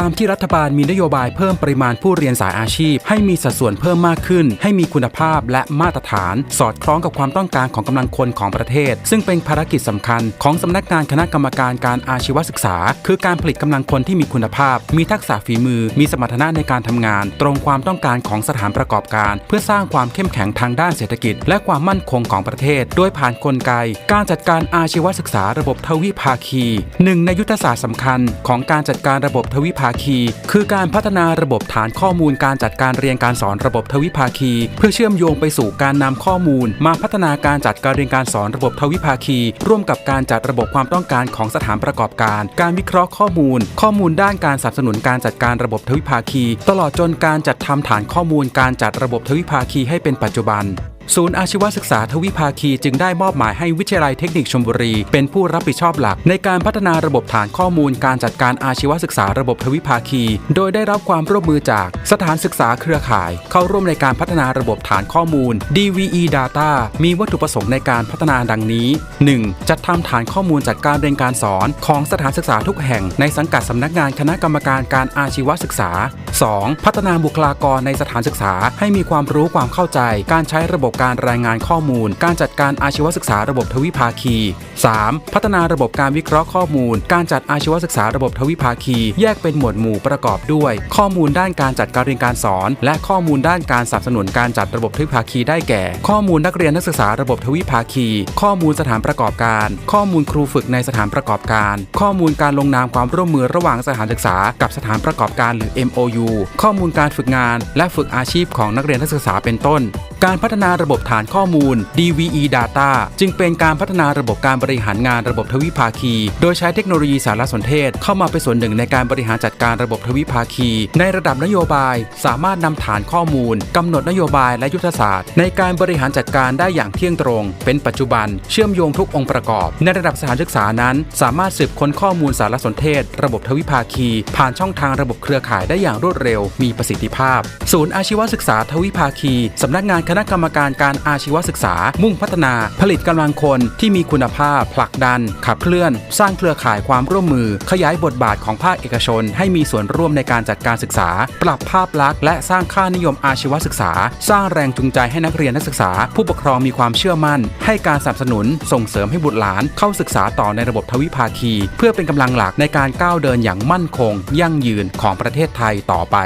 ตามที่รัฐบาลมีนโยบายเพิ่มปริมาณผู้เรียนสายอาชีพ ให้มีสัดส่วนเพิ่มมากขึ้น ให้มีคุณภาพและมาตรฐาน สอดคล้องกับความต้องการของกำลังคนของประเทศ ซึ่งเป็นภารกิจสำคัญของสำนักงานคณะกรรมการการอาชีวศึกษา คือการผลิตกำลังคนที่มีคุณภาพ มีทักษะฝีมือ มีสมรรถนะในการทำงาน ตรงความต้องการของสถานประกอบการ เพื่อสร้างความเข้มแข็งทางด้านเศรษฐกิจ และความมั่นคงของประเทศ โดยผ่านกลไก การจัดการอาชีวศึกษาระบบทวิภาคีหนึ่งในยุทธศาสตร์สำคัญ ของการจัดการระบบทวิภาคี คือการพัฒนาระบบฐานข้อมูลการจัดการเรียนการสอนระบบทวิภาคี เพื่อเชื่อมโยงไปสู่การนำข้อมูล มาพัฒนาการจัดการเรียนการสอนระบบทวิภาคี ร่วมกับการจัดระบบความต้องการของสถานประกอบการ การวิเคราะห์ข้อมูล ข้อมูลด้านการสนับสนุนการจัดการระบบทวิภาคี ตลอดจนการจัดทำฐานข้อมูลการจัดระบบทวิภาคีให้เป็นปัจจุบัน ศูนย์อาชีวศึกษาทวิภาคีจึงได้มอบหมายให้วิทยาลัยเทคนิคชลบุรี เป็นผู้รับผิดชอบหลัก ในการพัฒนาระบบฐานข้อมูลการจัดการอาชีวศึกษาระบบทวิภาคี โดยได้รับความร่วมมือจากสถานศึกษาเครือข่าย เข้าร่วมในการพัฒนาระบบฐานข้อมูล DVE Data มีวัตถุประสงค์ในการพัฒนาดังนี้ 1. จัดทำฐานข้อมูลจัดการเรียนการสอน ของสถานศึกษาทุกแห่งในสังกัดสำนักงานคณะกรรมการการอาชีวศึกษา 2. พัฒนาบุคลากรในสถานศึกษา ให้มีความรู้ความเข้าใจ การใช้ระบบการรายงานข้อมูล การจัดการอาชีวศึกษาระบบทวิภาคี 3. พัฒนาระบบการวิเคราะห์ข้อมูล การจัดอาชีวศึกษาระบบทวิภาคี แยกเป็นหมวดหมู่ประกอบด้วย ข้อมูลด้านการจัดการเรียนการสอน และข้อมูลด้านการสนับสนุนการจัดระบบทวิภาคีได้แก่ ข้อมูลนักเรียนนักศึกษาระบบทวิภาคี ข้อมูลสถานประกอบการ ข้อมูลครูฝึกในสถานประกอบการ ข้อมูลการลงนามความร่วมมือระหว่างสถานศึกษา กับสถานประกอบการหรือ MOU ข้อมูลการฝึกงาน และฝึกอาชีพของนักเรียนนักศึกษาเป็นต้นการพัฒนาระบบฐานข้อมูล DVE Data จึงเป็นการพัฒนาระบบการบริหารงานระบบทวิภาคี โดยใช้เทคโนโลยีสารสนเทศ เข้ามาเป็นส่วนหนึ่งในการบริหารจัดการระบบทวิภาคี ในระดับนโยบาย สามารถนำฐานข้อมูลกำหนดนโยบายและยุทธศาสตร์ ในการบริหารจัดการได้อย่างเที่ยงตรง เป็นปัจจุบัน เชื่อมโยงทุกองค์ประกอบ ในระดับสถานศึกษานั้น สามารถสืบค้นข้อมูลสารสนเทศ ระบบทวิภาคี ผ่านช่องทางระบบเครือข่ายได้อย่างรวดเร็ว มีประสิทธิภาพ ศูนย์อาชีวศึกษาทวิภาคีสำนักงานคณะกรรมการการอาชีวศึกษา มุ่งพัฒนา ผลิตกำลังคนที่มีคุณภาพ ผลักดัน ขับเคลื่อน สร้างเครือข่ายความร่วมมือ ขยายบทบาทของภาคเอกชน ให้มีส่วนร่วมในการจัดการศึกษา ปรับภาพลักษณ์และสร้างค่านิยมอาชีวศึกษา สร้างแรงจูงใจให้นักเรียนนักศึกษา ผู้ปกครองมีความเชื่อมั่น ให้การสนับสนุน ส่งเสริมให้บุตรหลานเข้าศึกษาต่อในระบบทวิภาคี เพื่อเป็นกำลังหลักในการก้าวเดินอย่างมั่นคง ยั่งยืนของประเทศไทยต่อไป